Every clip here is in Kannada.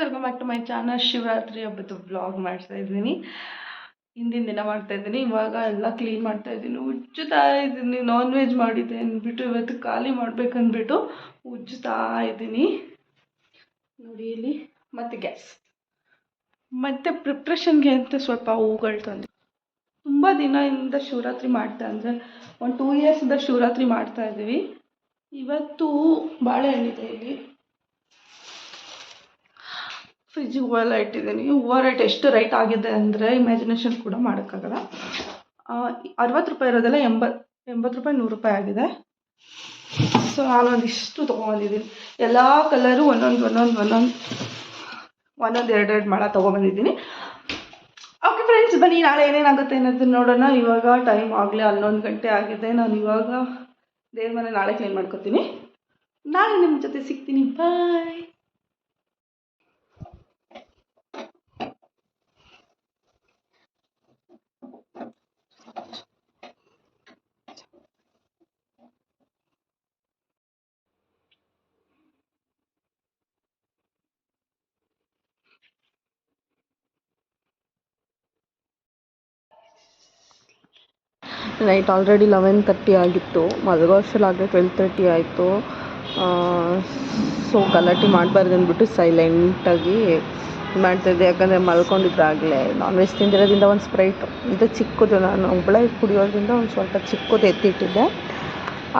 Welcome back to my channel Shivaratri ಹಬ್ಬದ ವ್ಲಾಗ್ ಮಾಡ್ತಾ ಇದ್ದೀನಿ. ಹಿಂದಿನ ದಿನ ಮಾಡ್ತಾ ಇದ್ದೀನಿ, ಇವಾಗ ಎಲ್ಲ ಕ್ಲೀನ್ ಮಾಡ್ತಾ ಇದ್ದೀನಿ. ಉಜ್ಜುತ್ತಾ ಇದ್ದೀನಿ ನಾನ್ ವೆಜ್ ಮಾಡಿದ್ದೆ ಅಂದ್ಬಿಟ್ಟು ಇವತ್ತು ಖಾಲಿ ಮಾಡ್ಬೇಕಂದ್ಬಿಟ್ಟು ಉಜ್ಜುತ್ತಾ ಇದ್ದೀನಿ. ನೋಡಿ ಇಲ್ಲಿ, ಮತ್ತೆ ಗ್ಯಾಸ್ ಮತ್ತು ಪ್ರಿಪ್ರೇಷನ್ಗೆ ಅಂತ ಸ್ವಲ್ಪ ಹೂಗಳು ತಂದೆ ತುಂಬ ದಿನದಿಂದ ಶಿವರಾತ್ರಿ ಮಾಡ್ತಾ ಅಂದರೆ ಒಂದು ಟೂ ಇಯರ್ಸಿಂದ ಶಿವರಾತ್ರಿ ಮಾಡ್ತಾ ಇದ್ದೀವಿ. ಇವತ್ತು ಬಾಳೆಹಣ್ಣಿದೆ ಇಲ್ಲಿ. ಫ್ರಿಜ್ಜಿಗೆ ಹೂವೆಲ್ಲ ಇಟ್ಟಿದ್ದೀನಿ. ಹೂವು ರೇಟ್ ಎಷ್ಟು ರೈಟ್ ಆಗಿದೆ ಅಂದರೆ ಇಮ್ಯಾಜಿನೇಷನ್ ಕೂಡ ಮಾಡೋಕ್ಕಾಗಲ್ಲ. ಅರವತ್ತು ರೂಪಾಯಿ ಇರೋದೆಲ್ಲ ಎಂಬತ್ತು ಎಂಬತ್ತು ರೂಪಾಯಿ, ನೂರು ರೂಪಾಯಿ ಆಗಿದೆ. ಸೊ ನಾನೊಂದಿಷ್ಟು ತೊಗೊಂಡಿದ್ದೀನಿ ಎಲ್ಲ ಕಲರು ಒಂದೊಂದು ಒಂದೊಂದು ಒಂದೊಂದು. ಒಂದೊಂದು ಎರಡು ಎರಡು ತೊಗೊಬಂದಿದ್ದೀನಿ ತೊಗೊಂಬಂದಿದ್ದೀನಿ. ಓಕೆ ಫ್ರೆಂಡ್ಸ್ ಬನ್ನಿ, ನಾಳೆ ಏನೇನಾಗುತ್ತೆ ಅನ್ನೋದನ್ನ ನೋಡೋಣ. ಇವಾಗ ಟೈಮ್ ಆಗಲೇ ಹನ್ನೊಂದು ಗಂಟೆ ಆಗಿದೆ. ನಾನು ಇವಾಗ ದೇವ್ರ ಮನೆ ನಾಳೆ ಕ್ಲೀನ್ ಮಾಡ್ಕೊತೀನಿ. ನಾಳೆ ನಿಮ್ಮ ಜೊತೆ ಸಿಗ್ತೀನಿ. Bye night already eleven thirty ಆಗಿತ್ತು. ಮಲಗೋ ಅಷ್ಟರಲ್ಲಾಗಲೇ ಟ್ವೆಲ್ ತರ್ಟಿ ಆಯಿತು. ಸೊ ಗಲಾಟೆ ಮಾಡಬಾರ್ದು ಅಂದ್ಬಿಟ್ಟು ಸೈಲೆಂಟಾಗಿ ಮಾಡ್ತಾಯಿದ್ದೆ ಯಾಕಂದರೆ ಮಲ್ಕೊಂಡಿದ್ರಾಗಲೇ ನಾನ್ ವೆಜ್ ತಿಂದಿರೋದ್ರಿಂದ ಒಂದು ಸ್ಪ್ರೈಟ್ ಇದು ಚಿಕ್ಕದು. ನಾನು ಒಬ್ಬಳೇ ಕುಡಿಯೋದ್ರಿಂದ ಒಂದು ಸ್ವಲ್ಪ ಚಿಕ್ಕದು ಎತ್ತಿಟ್ಟಿದ್ದೆ.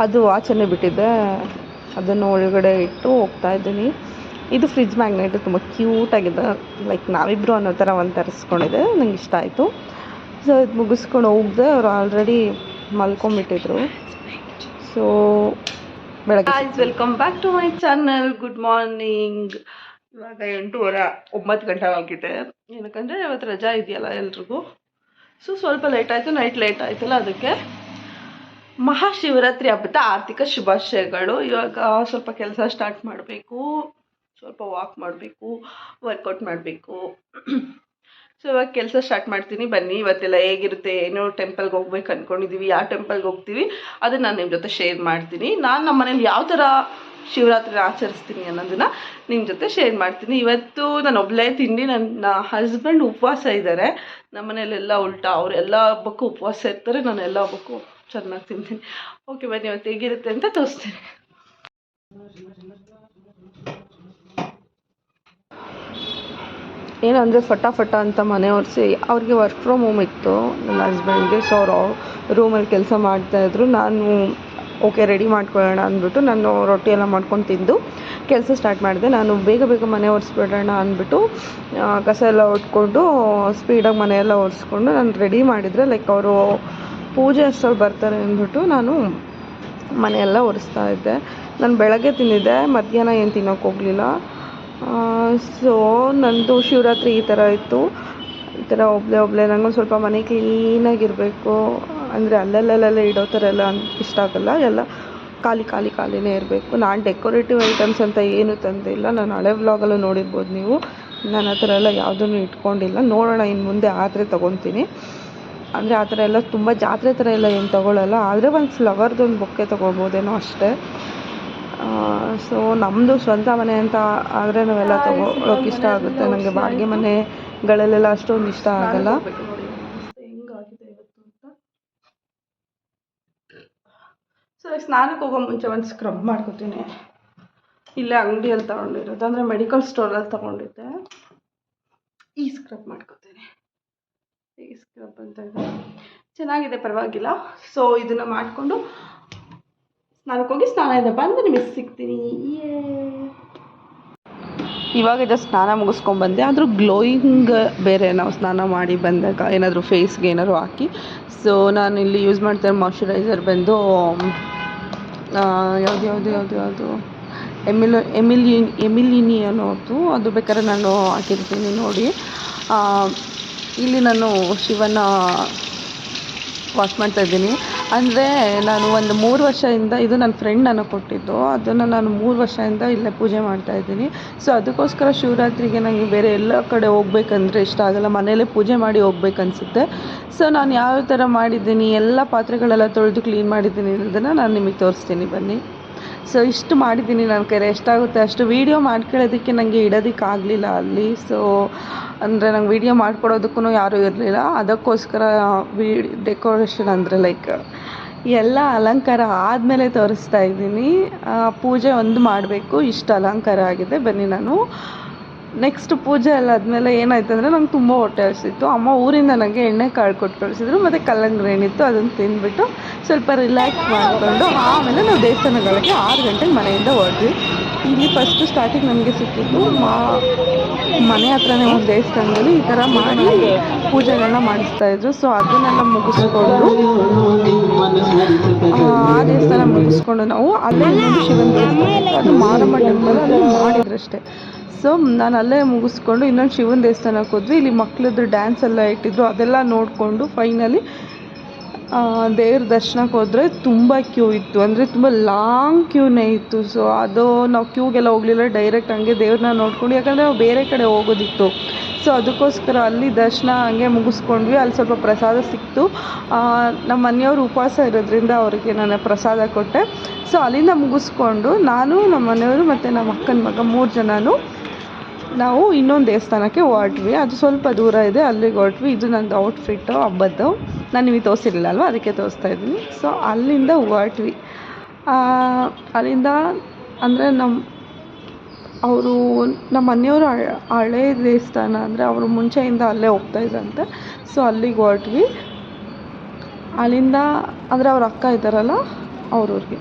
ಅದು ಆಚೆನೇ ಬಿಟ್ಟಿದ್ದೆ. ಅದನ್ನು ಒಳಗಡೆ ಇಟ್ಟು ಹೋಗ್ತಾ ಇದ್ದೀನಿ. ಇದು ಫ್ರಿಜ್ ಮ್ಯಾಗ್ನೆಟ್ ತುಂಬ ಕ್ಯೂಟಾಗಿದೆ ಲೈಕ್ ನಾವಿಬ್ಬರು ಅನ್ನೋ ಥರ ಒಂದು ತರಿಸ್ಕೊಂಡಿದ್ದೆ ನಂಗೆ ಇಷ್ಟ ಆಯಿತು. ಸೊ ಇದು ಮುಗಿಸ್ಕೊಂಡು ಹೋಗ್ದೆ ಅವ್ರು ಆಲ್ರೆಡಿ ಮಲ್ಕೊಂಬಿಟ್ಟಿದ್ರು ಸೊ ಬೆಳಗ್ಗೆ welcome back to my channel good morning ಇವಾಗ ಎಂಟೂವರೆ ಒಂಬತ್ತು ಗಂಟೆ ಆಗಿದೆ. ಏನಕ್ಕಂದರೆ ಇವತ್ತು ರಜಾ ಇದೆಯಲ್ಲ ಎಲ್ರಿಗೂ. ಸೊ ಸ್ವಲ್ಪ ಲೇಟ್ ಆಯಿತು ನೈಟ್ ಲೇಟ್ ಆಯ್ತಲ್ಲ ಅದಕ್ಕೆ. ಮಹಾಶಿವರಾತ್ರಿ ಹಬ್ಬದ ಆರ್ಥಿಕ ಶುಭಾಶಯಗಳು. ಇವಾಗ ಸ್ವಲ್ಪ ಕೆಲಸ ಸ್ಟಾರ್ಟ್ ಮಾಡಬೇಕು. ಸ್ವಲ್ಪ ವಾಕ್ ಮಾಡಬೇಕು ವರ್ಕೌಟ್ ಮಾಡಬೇಕು. ಸೊ ಇವಾಗ ಕೆಲಸ ಸ್ಟಾರ್ಟ್ ಮಾಡ್ತೀನಿ. ಬನ್ನಿ, ಇವತ್ತೆಲ್ಲ ಹೇಗಿರುತ್ತೆ, ಏನು ಟೆಂಪಲ್ಗೆ ಹೋಗ್ಬೇಕು ಅಂದ್ಕೊಂಡಿದ್ದೀವಿ ಯಾವ ಟೆಂಪಲ್ಗೆ ಹೋಗ್ತೀವಿ, ಅದನ್ನು ನಾನು ನಿಮ್ಮ ಜೊತೆ ಶೇರ್ ಮಾಡ್ತೀನಿ. ನಾನು ನಮ್ಮ ಮನೇಲಿ ಯಾವ ಥರ ಶಿವರಾತ್ರಿನ ಆಚರಿಸ್ತೀನಿ ಅನ್ನೋದನ್ನು ನಿಮ್ಮ ಜೊತೆ ಶೇರ್ ಮಾಡ್ತೀನಿ. ಇವತ್ತು ನಾನು ಒಬ್ಬಳೇ ತಿಂಡಿ, ನನ್ನ ಹಸ್ಬೆಂಡ್ ಉಪವಾಸ ಇದ್ದಾರೆ ನಮ್ಮ ಮನೇಲೆಲ್ಲ ಉಲ್ಟಾ ಎಲ್ಲ ಹಬ್ಬಕ್ಕೂ ಉಪವಾಸ ಇರ್ತಾರೆ. ನಾನು ಎಲ್ಲ ಹಬ್ಬಕ್ಕೂ ಚೆನ್ನಾಗಿ ತಿಂತೀನಿ. ಓಕೆ ಬನ್ನಿ, ಇವತ್ತು ಹೇಗಿರುತ್ತೆ ಅಂತ ತೋರಿಸ್ತೀನಿ. ಏನಂದರೆ ಫಟಾಫಟ ಅಂತ ಮನೆ ಒರೆಸಿ, ಅವ್ರಿಗೆ ವರ್ಕ್ ಫ್ರಮ್ ಹೋಮ್ ಇತ್ತು. ನನ್ನ ಹಸ್ಬೆಂಡ್ಗೆ ಸೊ ಅವರು ರೂಮಲ್ಲಿ ಕೆಲಸ ಮಾಡ್ತಾಯಿದ್ರು ನಾನು ಓಕೆ ರೆಡಿ ಮಾಡ್ಕೊಳ್ಳೋಣ ಅಂದ್ಬಿಟ್ಟು ನಾನು ರೊಟ್ಟಿ ಎಲ್ಲ ಮಾಡ್ಕೊಂಡು ತಿಂದು ಕೆಲಸ ಸ್ಟಾರ್ಟ್ ಮಾಡಿದೆ. ನಾನು ಬೇಗ ಬೇಗ ಮನೆ ಒರೆಸ್ಬಿಡೋಣ ಅಂದ್ಬಿಟ್ಟು ಕಸ ಎಲ್ಲ ಒಟ್ಕೊಂಡು ಸ್ಪೀಡಾಗಿ ಮನೆ ಎಲ್ಲ ಒರೆಸ್ಕೊಂಡು ನಾನು ರೆಡಿ ಮಾಡಿದರೆ ಲೈಕ್ ಅವರು ಪೂಜೆ ಅಷ್ಟರಲ್ಲಿ ಬರ್ತಾರೆ ಅಂದ್ಬಿಟ್ಟು ನಾನು ಮನೆಯೆಲ್ಲ ಒರೆಸ್ತಾ ಇದ್ದೆ. ನಾನು ಬೆಳಗ್ಗೆ ತಿಂದಿದ್ದೆ. ಮಧ್ಯಾಹ್ನ ಏನು ತಿನ್ನೋಕೆ ಹೋಗಲಿಲ್ಲ. ಸೊ ನಂದು ಶಿವರಾತ್ರಿ ಈ ಥರ ಇತ್ತು. ಈ ಥರ ಒಬ್ಬಳೇ ಒಬ್ಬಳೇ ನಂಗೊಂದು ಸ್ವಲ್ಪ ಮನೆ ಕ್ಲೀನಾಗಿರಬೇಕು ಅಂದರೆ ಅಲ್ಲಲ್ಲಲ್ಲೆಲ್ಲ ಇಡೋ ಥರ ಎಲ್ಲ ಇಷ್ಟ ಆಗಲ್ಲ. ಎಲ್ಲ ಖಾಲಿ ಖಾಲಿ ಖಾಲಿನೇ ಇರಬೇಕು. ನಾನು ಡೆಕೋರೇಟಿವ್ ಐಟಮ್ಸ್ ಅಂತ ಏನು ತಂದಿಲ್ಲ. ನಾನು ಹಳೆ ವ್ಲಾಗಲ್ಲೂ ನೋಡಿರ್ಬೋದು ನೀವು. ನಾನು ಆ ಥರ ಎಲ್ಲ ಯಾವುದನ್ನು ಇಟ್ಕೊಂಡಿಲ್ಲ. ನೋಡೋಣ ಇನ್ನು ಮುಂದೆ ಆದರೆ ತೊಗೊತೀನಿ. ಅಂದರೆ ಆ ಥರ ಎಲ್ಲ ತುಂಬ ಜಾತ್ರೆ ಥರ ಎಲ್ಲ ಏನು ತೊಗೊಳ್ಳಲ್ಲ ಆದರೆ ಒಂದು ಫ್ಲವರ್ದೊಂದು ಬೊಕ್ಕೆ ತೊಗೊಳ್ಬೋದೇನೋ ಅಷ್ಟೇ. ಸೊ ನಮ್ಮದು ಸ್ವಂತ ಮನೆ ಅಂತ ಆದರೆ ನಾವೆಲ್ಲ ತಗೊಳ್ಳೋಕೆ ಇಷ್ಟ ಆಗುತ್ತೆ. ನನಗೆ ಬಾಡಿಗೆ ಮನೆಗಳಲ್ಲೆಲ್ಲ ಅಷ್ಟೊಂದು ಇಷ್ಟ ಆಗಲ್ಲ. ಹೆಂಗಾಗಿದೆ ಇವತ್ತು ಅಂತ? ಸೊ ಸ್ನಾನಕ್ಕೆ ಹೋಗೋ ಮುಂಚೆ ಒಂದು ಸ್ಕ್ರಬ್ ಮಾಡ್ಕೊತೀನಿ. ಇಲ್ಲೇ ಅಂಗಡಿಯಲ್ಲಿ ತಗೊಂಡಿರೋದು. ಅಂದರೆ ಮೆಡಿಕಲ್ ಸ್ಟೋರಲ್ಲಿ ತಗೊಂಡಿದ್ದೆ. ಈ ಸ್ಕ್ರಬ್ ಮಾಡ್ಕೊತೀನಿ. ಈ ಸ್ಕ್ರಬ್ ಅಂತ. ಚೆನ್ನಾಗಿದೆ, ಪರವಾಗಿಲ್ಲ. ಸೊ ಇದನ್ನು ಮಾಡಿಕೊಂಡು ಸ್ನಾನಕ್ಕೆ ಹೋಗಿ ಇದೆ ಬಂದು ನಿಮಗೆ ಸಿಗ್ತೀನಿ. ಇವಾಗ ಇದು ಸ್ನಾನ ಮುಗಿಸ್ಕೊಂಡ್ಬಂದೆ ಆದರೂ ಗ್ಲೋಯಿಂಗ್ ಬೇರೆ ನಾವು ಸ್ನಾನ ಮಾಡಿ ಬಂದಾಗ ಏನಾದರೂ ಫೇಸ್ಗೆ ಏನಾದ್ರು ಹಾಕಿ. ಸೊ ನಾನು ಇಲ್ಲಿ ಯೂಸ್ ಮಾಡ್ತಾ ಮಾಯ್ಶ್ಚರೈಸರ್ ಬಂದು ಯಾವುದು ಯಾವುದು ಯಾವುದು ಯಾವುದು? ಎಮಿಲ್ ಎಮಿಲಿ ಎಮಿಲಿನಿ ಅನ್ನೋದು. ಅದು ಬೇಕಾದ್ರೆ ನಾನು ಹಾಕಿರ್ತೀನಿ ನೋಡಿ. ಇಲ್ಲಿ ನಾನು ಶಿವನ ವಾಶ್ ಮಾಡ್ತಾಯಿದ್ದೀನಿ ಅಂದರೆ ನಾನು ಒಂದು ಮೂರು ವರ್ಷದಿಂದ ಇದು ನನ್ನ ಫ್ರೆಂಡ್ ನನಗೆ ಕೊಟ್ಟಿದ್ದು. ಅದನ್ನು ನಾನು ಮೂರು ವರ್ಷದಿಂದ ಇಲ್ಲೇ ಪೂಜೆ ಮಾಡ್ತಾ ಇದ್ದೀನಿ. ಸೊ ಅದಕ್ಕೋಸ್ಕರ ಶಿವರಾತ್ರಿಗೆ ನನಗೆ ಬೇರೆ ಎಲ್ಲ ಕಡೆ ಹೋಗ್ಬೇಕಂದ್ರೆ ಇಷ್ಟ ಆಗಲ್ಲ. ಮನೆಯಲ್ಲೇ ಪೂಜೆ ಮಾಡಿ ಹೋಗ್ಬೇಕನ್ಸುತ್ತೆ. ಸೊ ನಾನು ಯಾವ ಥರ ಮಾಡಿದ್ದೀನಿ, ಎಲ್ಲ ಪಾತ್ರೆಗಳೆಲ್ಲ ತೊಳೆದು ಕ್ಲೀನ್ ಮಾಡಿದ್ದೀನಿ ಅನ್ನೋದನ್ನು ನಾನು ನಿಮಗೆ ತೋರಿಸ್ತೀನಿ. ಬನ್ನಿ. ಸೊ ಇಷ್ಟು ಮಾಡಿದ್ದೀನಿ ನನ್ನ ಕೈಲಿ ಎಷ್ಟಾಗುತ್ತೆ? ಅಷ್ಟು ವೀಡಿಯೋ ಮಾಡ್ಕೊಳ್ಳೋದಕ್ಕೆ ನನಗೆ ಇಡೋದಕ್ಕಾಗಲಿಲ್ಲ ಅಲ್ಲಿ. ಸೊ ಅಂದರೆ ನಂಗೆ ವೀಡಿಯೋ ಮಾಡ್ಕೊಡೋದಕ್ಕೂ ಯಾರೂ ಇರಲಿಲ್ಲ. ಅದಕ್ಕೋಸ್ಕರ ವೀ ಡೆಕೋರೇಷನ್ ಅಂದರೆ ಲೈಕ್ ಎಲ್ಲ ಅಲಂಕಾರ ಆದಮೇಲೆ ತೋರಿಸ್ತಾ ಇದ್ದೀನಿ. ಪೂಜೆ ಒಂದು ಮಾಡಬೇಕು. ಇಷ್ಟು ಅಲಂಕಾರ ಆಗಿದೆ. ಬನ್ನಿ ನಾನು. ನೆಕ್ಸ್ಟ್ ಪೂಜೆ ಎಲ್ಲ ಆದಮೇಲೆ ಏನಾಯ್ತು ಅಂದರೆ ನಂಗೆ ತುಂಬ ಹೊಟ್ಟೆ ಹಸಿತ್ತು. ಅಮ್ಮ ಊರಿಂದ ನನಗೆ ಎಣ್ಣೆ ಕಾಳು ಕೊಟ್ಟು ಕಳಿಸಿದ್ರು, ಮತ್ತು ಕಲ್ಲಂಗಡಿ ಏನಿತ್ತು ಅದನ್ನು ತಿಂದ್ಬಿಟ್ಟು ಸ್ವಲ್ಪ ರಿಲ್ಯಾಕ್ಸ್ ಮಾಡಿಕೊಂಡು ಆಮೇಲೆ ನಾವು ದೇವಸ್ಥಾನಗಳಿಗೆ ಆರು ಗಂಟೆಗೆ ಮನೆಯಿಂದ ಹೊರಟ್ವಿ. ಇಲ್ಲಿ ಫಸ್ಟು ಸ್ಟಾರ್ಟಿಂಗ್ ನಮಗೆ ಸಿಕ್ಕಿದ್ದು ಮಾ, ಮನೆ ಹತ್ರನೇ ಒಂದು ದೇವಸ್ಥಾನದಲ್ಲಿ ಈ ಥರ ಮಾಡಿ ಪೂಜೆಗಳನ್ನ ಮಾಡಿಸ್ತಾಯಿದ್ರು ಸೊ ಅದನ್ನೆಲ್ಲ ಮುಗಿಸ್ಕೊಂಡು, ಆ ದೇವಸ್ಥಾನ ಮುಗಿಸ್ಕೊಂಡು ನಾವು ಅಲ್ಲೇ ಶಿವನ ದೇವಸ್ಥಾನ ಅದು ಮಾರಮ್ಮ ಟೆಂಪಲ್ ಅಲ್ಲಿ ಮಾಡಿದ್ರಷ್ಟೇ. ಸೊ ನಾನು ಅಲ್ಲೇ ಮುಗಿಸ್ಕೊಂಡು ಇನ್ನೊಂದು ಶಿವನ ದೇವಸ್ಥಾನಕ್ಕೆ ಹೋದ್ವಿ. ಇಲ್ಲಿ ಮಕ್ಳದ್ದು ಡ್ಯಾನ್ಸ್ ಎಲ್ಲ ಇಟ್ಟಿದ್ರು, ಅದೆಲ್ಲ ನೋಡಿಕೊಂಡು ಫೈನಲಿ ದೇವ್ರ ದರ್ಶನಕ್ಕೆ ಹೋದರೆ ತುಂಬ ಕ್ಯೂ ಇತ್ತು. ಅಂದರೆ ತುಂಬ ಲಾಂಗ್ ಕ್ಯೂನೇ ಇತ್ತು. ಸೊ ಅದು ನಾವು ಕ್ಯೂಗೆಲ್ಲ ಹೋಗಲಿಲ್ಲ ಡೈರೆಕ್ಟ್ ಹಂಗೆ ದೇವ್ರನ್ನ ನೋಡ್ಕೊಂಡು, ಯಾಕಂದರೆ ನಾವು ಬೇರೆ ಕಡೆ ಹೋಗೋದಿತ್ತು. ಸೊ ಅದಕ್ಕೋಸ್ಕರ ಅಲ್ಲಿ ದರ್ಶನ ಹಂಗೆ ಮುಗಿಸ್ಕೊಂಡ್ವಿ. ಅಲ್ಲಿ ಸ್ವಲ್ಪ ಪ್ರಸಾದ ಸಿಕ್ತು. ನಮ್ಮ ಮನೆಯವರು ಉಪವಾಸ ಇರೋದ್ರಿಂದ ಅವರಿಗೆ ನಾನು ಪ್ರಸಾದ ಕೊಟ್ಟೆ. ಸೊ ಅಲ್ಲಿಂದ ಮುಗಿಸ್ಕೊಂಡು ನಾನು, ನಮ್ಮ ಮನೆಯವರು ಮತ್ತು ನಮ್ಮ ಅಕ್ಕನ ಮಗ ಮೂರು ಜನನು ನಾವು ಇನ್ನೊಂದು ದೇವಸ್ಥಾನಕ್ಕೆ ಹೊರಟ್ವಿ. ಅದು ಸ್ವಲ್ಪ ದೂರ ಇದೆ, ಅಲ್ಲಿಗೆ ಹೊರಟ್ವಿ. ಇದು ನಂದು ಔಟ್ಫಿಟ್ಟು ಹಬ್ಬದ್ದು. ನಾನು ನಿಮಗೆ ತೋರಿಸಿರಲಿಲ್ಲ ಅಲ್ವಾ ಅದಕ್ಕೆ ತೋರಿಸ್ತಾ ಇದ್ದೀನಿ. ಸೊ ಅಲ್ಲಿಂದ ಹೊರಟ್ವಿ. ಅಲ್ಲಿಂದ ಅಂದರೆ ನಮ್ಮ ಅವರು ನಮ್ಮ ಮನೆಯವರು ಹಳೆ ದೇವಸ್ಥಾನ ಅಂದರೆ ಅವರು ಮುಂಚೆಯಿಂದ ಅಲ್ಲೇ ಹೋಗ್ತಾ ಇದ್ರಂತೆ. ಸೊ ಅಲ್ಲಿಗೆ ಹೊರಟ್ವಿ. ಅಲ್ಲಿಂದ ಅಂದರೆ ಅವ್ರ ಅಕ್ಕ ಇದ್ದಾರಲ್ಲ ಅವ್ರವ್ರಿಗೆ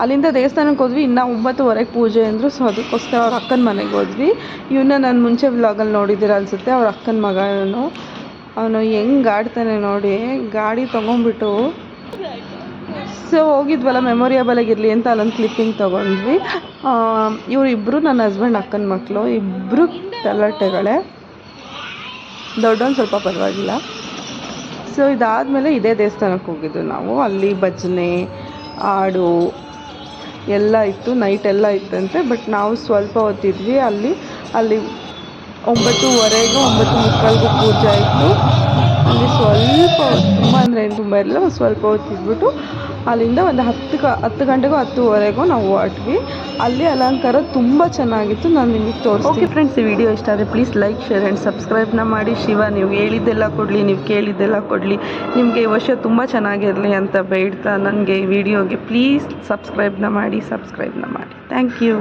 ಅಲ್ಲಿಂದ ದೇವಸ್ಥಾನಕ್ಕೆ ಹೋದ್ವಿ, ಇನ್ನು ಒಂಬತ್ತುವರೆಗೆ ಪೂಜೆ ಅಂದರು. ಸೊ ಅದಕ್ಕೋಸ್ಕರ ಅವ್ರ ಅಕ್ಕನ ಮನೆಗೆ ಹೋದ್ವಿ. ಇವನ್ನ ನಾನು ಮುಂಚೆ ವ್ಲಾಗಲ್ಲಿ ನೋಡಿದ್ದೀರ ಅನಿಸುತ್ತೆ, ಅವ್ರ ಅಕ್ಕನ ಮಗ ಇವನು. ಅವನು ಹೆಂಗೆ ಆಡ್ತಾನೆ ನೋಡಿ, ಗಾಡಿ ತೊಗೊಂಬಿಟ್ಟು ಸೊ ಹೋಗಿದ್ವಲ್ಲ ಮೆಮೊರಿಯಬಲ್ ಆಗಿರಲಿ ಅಂತ ಅಲ್ಲೊಂದು ಕ್ಲಿಪ್ಪಿಂಗ್ ತೊಗೊಂಡ್ವಿ. ಇವರು ಇಬ್ಬರು ನನ್ನ ಹಸ್ಬೆಂಡ್ ಅಕ್ಕನ ಮಕ್ಕಳು ಇಬ್ಬರು ತಲಾಟೆಗಳೇ. ದೊಡ್ಡವನು ಸ್ವಲ್ಪ ಪರವಾಗಿಲ್ಲ. ಸೊ ಇದಾದಮೇಲೆ ಇದೇ ದೇವಸ್ಥಾನಕ್ಕೆ ಹೋಗಿದ್ದು ನಾವು. ಅಲ್ಲಿ ಭಜನೆ, ಹಾಡು ಎಲ್ಲ ಇತ್ತು ನೈಟ್ ಎಲ್ಲ ಇತ್ತಂತೆ ಬಟ್ ನಾವು ಸ್ವಲ್ಪ ಹೊತ್ತಿದ್ವಿ, ಅಲ್ಲಿ ಅಲ್ಲಿ ಒಂಬತ್ತುವರೆಗೂ ಒಂಬತ್ತು ಮುಕ್ಕಾಲಿಗೂ ಪೂಜೆ ಆಯಿತು. ಅಲ್ಲಿ ಸ್ವಲ್ಪ ತುಂಬ ಅಂದರೆ ಏನು ತುಂಬ ಒಂದು ಸ್ವಲ್ಪ ಹೊತ್ತಿದ್ಬಿಟ್ಟು ಅಲ್ಲಿಂದ ಒಂದು ಹತ್ತು ಕ ಹತ್ತು ಗಂಟೆಗೂ ಹತ್ತುವರೆಗೂ ನಾವು ಹೊರಟ್ವಿ. ಅಲ್ಲಿ ಅಲಂಕಾರ ತುಂಬ ಚೆನ್ನಾಗಿತ್ತು, ನಾನು ನಿಮಗೆ ತೋರಿಸ್ತೀನಿ. ಓಕೆ ಫ್ರೆಂಡ್ಸ್ ಈ ವಿಡಿಯೋ ಇಷ್ಟ ಆದರೆ ಪ್ಲೀಸ್ ಲೈಕ್ ಶೇರ್ ಆ್ಯಂಡ್ ಸಬ್ಸ್ಕ್ರೈಬ್ನ ಮಾಡಿ. ಶಿವ, ನೀವು ಹೇಳಿದ್ದೆಲ್ಲ ಕೊಡಲಿ, ನೀವು ಕೇಳಿದ್ದೆಲ್ಲ ಕೊಡಲಿ. ನಿಮಗೆ ಈ ವರ್ಷ ತುಂಬ ಚೆನ್ನಾಗಿರಲಿ ಅಂತ ಬೇಡ್ತಾ ನನಗೆ ಈ ವಿಡಿಯೋಗೆ ಪ್ಲೀಸ್ ಸಬ್ಸ್ಕ್ರೈಬ್ನ ಮಾಡಿ ಸಬ್ಸ್ಕ್ರೈಬ್ನ ಮಾಡಿ. Thank you